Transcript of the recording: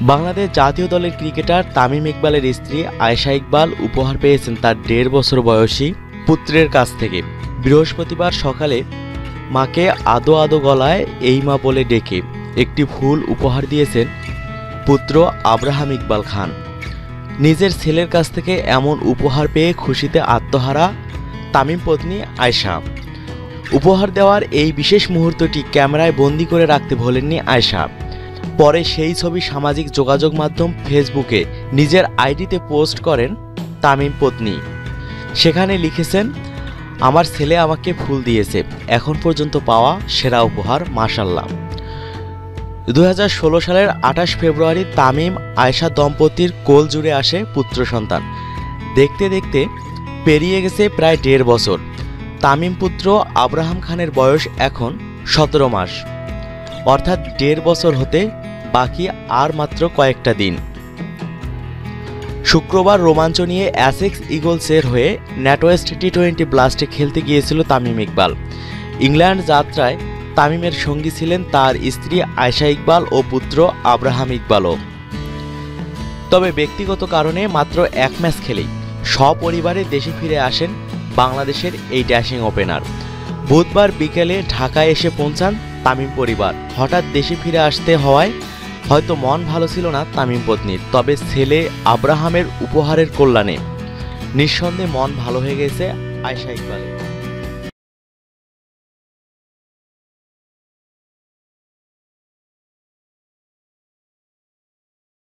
বাংলাদেশ জাতীয় দলের ক্রিকেটার তামিম ইকবালের স্ত্রী আয়েশা ইকবাল উপহার পেয়েছেন তার দেড় বছর বয়সী পুত্রের কাছ থেকে। বৃহস্পতিবার সকালে মাকে আদো আদো গলায় এই মা বলে ডেকে একটি ফুল উপহার দিয়েছেন পুত্র আব্রাহাম ইকবাল খান। নিজের ছেলের কাছ থেকে এমন উপহার পেয়ে খুশিতে আত্মহারা তামিম পত্নী আয়শা। উপহার দেওয়ার এই বিশেষ মুহূর্তটি ক্যামেরায় বন্দি করে রাখতে ভোলেননি আয়শা। পরে সেই ছবি সামাজিক যোগাযোগ মাধ্যম ফেসবুকে নিজের আইডিতে পোস্ট করেন তামিম পত্নী। সেখানে লিখেছেন, আমার ছেলে আমাকে ফুল দিয়েছে, এখন পর্যন্ত পাওয়া সেরা উপহার মাসাল্লাহ দু ষোলো সালের আঠাশ ফেব্রুয়ারি তামিম আয়শা দম্পতির কোল জুড়ে আসে পুত্র সন্তান। দেখতে দেখতে পেরিয়ে গেছে প্রায় দেড় বছর। তামিম পুত্র আব্রাহাম খানের বয়স এখন সতেরো মাস। অর্থাৎ দেড় বছর হতে বাকি আর মাত্র কয়েকটা দিন। শুক্রবার রোমাঞ্চ নিয়ে অ্যাসেক্স ইগলসের হয়ে ন্যাটোয়েস্ট টি টোয়েন্টি ব্লাস্টে খেলতে গিয়েছিল তামিম ইকবাল। ইংল্যান্ড যাত্রায় তামিমের সঙ্গী ছিলেন তার স্ত্রী আয়শা ইকবাল ও পুত্র আব্রাহাম ইকবালও। তবে ব্যক্তিগত কারণে মাত্র এক ম্যাচ খেলেই সপরিবারে দেশে ফিরে আসেন বাংলাদেশের এই ড্যাশিং ওপেনার। বুধবার বিকেলে ঢাকায় এসে পৌঁছান তামিম পরিবার। হঠাৎ দেশে ফিরে আসতে হওয়ায় হয়তো মন ভালো ছিল না তামিম পত্নীর, তবে ছেলে আব্রাহামের উপহারের কল্যাণে। নিঃসন্দেহে মন ভালো হয়ে গেছে আয়সা ইকবালের।